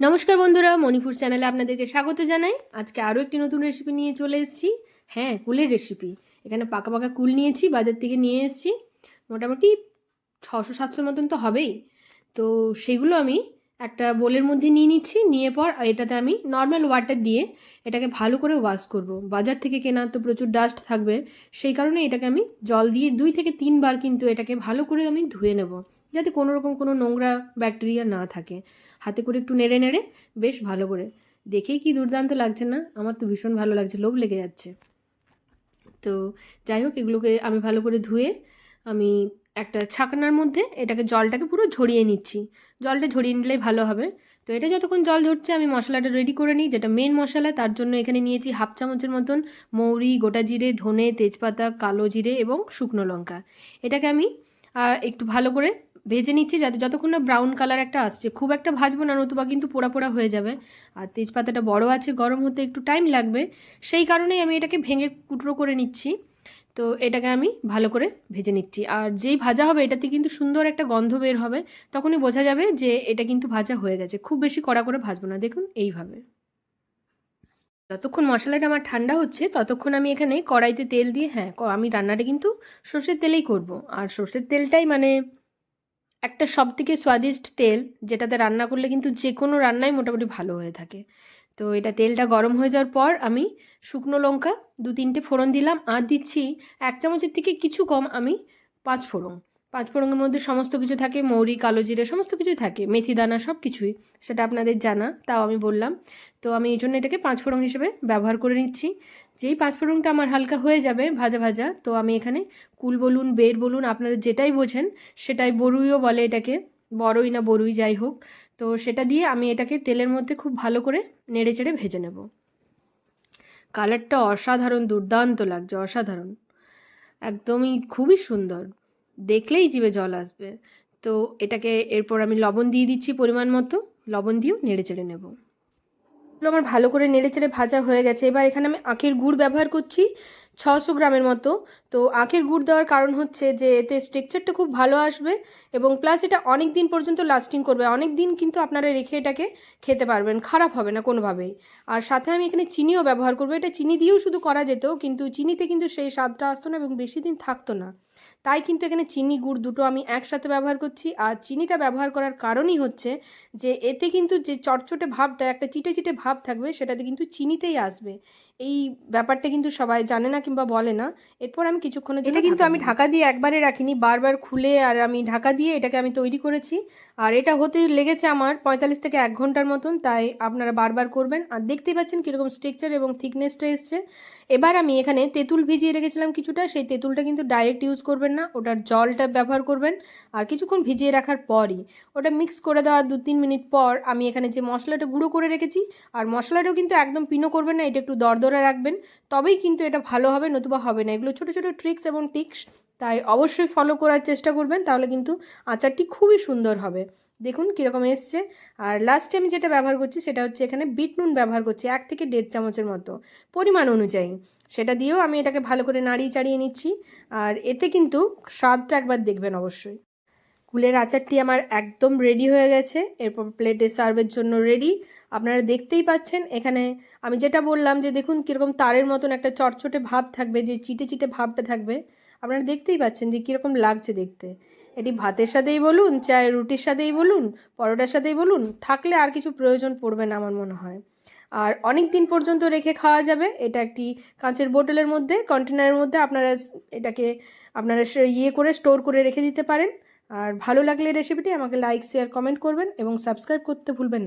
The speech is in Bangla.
নমস্কার বন্ধুরা, মণিপুর চ্যানেলে আপনাদেরকে স্বাগত জানাই। আজকে আরও একটি নতুন রেসিপি নিয়ে চলে এসেছি। হ্যাঁ কুলের রেসিপি এখানে পাকা পাকা কুল নিয়েছি, বাজার থেকে নিয়ে এসেছি। মোটামুটি ছশো সাতশোর মতন তো হবেই। তো সেগুলো আমি একটা বোলের মধ্যে নিয়ে নিচ্ছি, নিয়ে পর এটাতে আমি নর্মাল ওয়াটার দিয়ে এটাকে ভালো করে ওয়াশ করব। বাজার থেকে কেনা তো প্রচুর ডাস্ট থাকবে, সেই কারণে এটাকে আমি জল দিয়ে দুই থেকে তিনবার কিন্তু এটাকে ভালো করে আমি ধুয়ে নেব, যাতে কোনো রকম কোনো নোংরা ব্যাকটেরিয়া না থাকে। হাতে করে একটু নেড়ে নেড়ে বেশ ভালো করে। দেখেই কি দুর্দান্ত লাগছে না? আমার তো ভীষণ ভালো লাগছে, লোভ লেগে যাচ্ছে। তো যাই হোক, এগুলোকে আমি ভালো করে ধুয়ে আমি একটা ছাকনার মধ্যে এটাকে জলটাকে পুরো ঝরিয়ে নিচ্ছি। জলটা ঝরিয়ে নিলেই ভালো হবে। তো এটা যতক্ষণ জল ঝরছে আমি মশলাটা রেডি করে নিই, যেটা মেন মশলা, তার জন্য এখানে নিয়েছি হাফ চামচের মতন মৌরি, গোটা জিরে, ধনে, তেজপাতা, কালো জিরে এবং শুকনো লঙ্কা। এটাকে আমি একটু ভালো করে ভেজে নিচ্ছি যাতে যতক্ষণ না ব্রাউন কালার একটা আসছে। খুব একটা ভাজবো না, নতুবা কিন্তু পোড়া পোড়া হয়ে যাবে। আর তেজপাতাটা বড় আছে, গরম হতে একটু টাইম লাগবে। সেই কারণেই আমি এটাকে ভেঙে কুটরো করে নিচ্ছি। তো এটাকে আমি ভালো করে ভেজে নিচ্ছি। আর যেই ভাজা হবে, এটাতে কিন্তু সুন্দর একটা গন্ধ বের হবে, তখনই বোঝা যাবে যে এটা কিন্তু ভাজা হয়ে গেছে। খুব বেশি কড়া করে ভাজবো না, দেখুন এইভাবে। যতক্ষণ মশলাটা আমার ঠান্ডা হচ্ছে, ততক্ষণ আমি এখানে কড়াইতে তেল দিয়ে হ্যাঁ আমি রান্নাটা কিন্তু সর্ষের তেলেই করব। আর সর্ষের তেলটাই মানে একটা সব থেকে স্বাদিষ্ট তেল, যেটাতে রান্না করলে কিন্তু যে কোনো রান্নাই মোটামুটি ভালো হয়ে থাকে। তো এটা তেলটা গরম হয়ে যাওয়ার পর আমি শুকনো লঙ্কা দু তিনটে ফোড়ন দিলাম আর দিচ্ছি এক চামচের থেকে কিছু কম আমি পাঁচ ফোড়ন। পাঁচ ফোড়নের মধ্যে সমস্ত কিছু থাকে, মৌরি, কালো জিরে, সমস্ত কিছুই থাকে, মেথি, দানা সব কিছুই, সেটা আপনাদের জানা, তাও আমি বললাম। তো আমি এই জন্য এটাকে পাঁচ ফোড়ন হিসেবে ব্যবহার করে নিচ্ছি। যেই পাঁচ ফোড়নটা আমার হালকা হয়ে যাবে ভাজা ভাজা, তো আমি এখানে কুল বলুন, বের বলুন, আপনারা যেটাই বোঝেন, সেটাই বরুইও বলে এটাকে, বড়ই না বড়ুই যাই হোক। তো সেটা দিয়ে আমি এটাকে তেলের মধ্যে খুব ভালো করে নেড়ে চেড়ে ভেজে নেব। কালারটা অসাধারণ, দুর্দান্ত লাগছে, অসাধারণ। একদমই খুবই সুন্দর। দেখলেই জিভে জল আসবে। তো এটাকে এরপর আমি লবণ দিয়ে দিচ্ছি পরিমাণ মতো। লবণ দিয়েও নেড়ে চেড়ে নেব। আমার ভালো করে নেড়ে চেড়ে ভাজা হয়ে গেছে। এবার এখানে আমি আখের গুড় ব্যবহার করছি। ছশো গ্রামের মতো। তো আখের গুড় দেওয়ার কারণ হচ্ছে যে, এতে স্ট্রেকচারটা খুব ভালো আসবে এবং প্লাস এটা অনেক দিন পর্যন্ত লাস্টিং করবে। অনেক দিন কিন্তু আপনারা রেখে এটাকে খেতে পারবেন, খারাপ হবে না কোনোভাবেই। আর সাথে আমি এখানে চিনিও ব্যবহার করব। এটা চিনি দিয়েও শুধু করা যেত, কিন্তু চিনিতে কিন্তু সেই স্বাদটা আসতো না এবং বেশি দিন থাকতো না। তাই কিন্তু এখানে চিনি গুড় দুটো আমি একসাথে ব্যবহার করছি। আর চিনিটা ব্যবহার করার কারণই হচ্ছে যে এতে কিন্তু যে চটচটে ভাবটা একটা চিটে চিটে ভাব থাকবে সেটাতে কিন্তু চিনিতেই আসবে। এই ব্যাপারটা কিন্তু সবাই জানে না কিংবা বলে না। এরপর আমি কিছুক্ষণের জন্য কিন্তু আমি ঢাকা দিয়ে একবারে রাখিনি বারবার খুলে আর আমি ঢাকা দিয়ে এটাকে আমি তৈরি করেছি। আর এটা হতে লেগেছে আমার পঁয়তাল্লিশ থেকে এক ঘণ্টার মতন তাই আপনারা বারবার করবেন। আর দেখতেই পাচ্ছেন কীরকম স্ট্রাকচার এবং থিকনেসটা এসছে। এবার আমি এখানে তেঁতুল ভিজিয়ে রেখেছিলাম কিছুটা সেই তেঁতুলটা কিন্তু ডাইরেক্ট ইউজ করবেন না, ওটার জলটা ব্যবহার করবেন আর কিছুক্ষণ ভিজিয়ে রাখার পরই ওটা মিক্স করে দেওয়ার দু তিন মিনিট পর আমি এখানে যে মশলাটা গুঁড়ো করে রেখেছি, আর মশলাটাও কিন্তু একদম পিনো করবেন না, এটা একটু দরদরা রাখবেন, তবেই কিন্তু এটা ভালো হবে, নতুবা হবে না। এগুলো ছোটো ছোটো ট্রিক্স এবং টিক্স তাই অবশ্যই ফলো করার চেষ্টা করবেন, তাহলে কিন্তু আচারটি খুবই সুন্দর হবে। দেখুন কীরকম এসছে, আর লাস্টে আমি যেটা ব্যবহার করছি, সেটা হচ্ছে এখানে বিট নুন ব্যবহার করছি, এক থেকে দেড় চামচের মতো। পরিমাণ অনুযায়ী। সেটা দিয়েও আমি এটাকে ভালো করে নাড়িয়ে চাড়িয়ে নিচ্ছি। আর এতে কিন্তু স্বাদটা একবার দেখবেন অবশ্যই। কুলের আচারটি আমার একদম রেডি হয়ে গেছে। এরপর প্লেটে সার্ভের জন্য রেডি আপনারা দেখতেই পাচ্ছেন, এখানে আমি যেটা বললাম যে দেখুন কীরকম তারের মতন একটা চটচটে ভাব থাকবে, যে চিটে চিটে ভাবটা থাকবে। আপনারা দেখতেই পাচ্ছেন যে কীরকম লাগছে দেখতে। এটি ভাতের সাথেই বলুন চায় রুটির সাথেই বলুন, পরোটার সাথেই বলুন, থাকলে আর কিছু প্রয়োজন পড়বে না আমার মনে হয়। আর অনেক দিন পর্যন্ত রেখে খাওয়া যাবে। এটা একটি কাঁচের বোতলের মধ্যে, কন্টেনারের মধ্যে আপনারা এটাকে আপনারা ইয়ে করে স্টোর করে রেখে দিতে পারেন। আর ভালো লাগলে রেসিপিটি আমাকে লাইক, শেয়ার, কমেন্ট করবেন এবং সাবস্ক্রাইব করতে ভুলবেন না।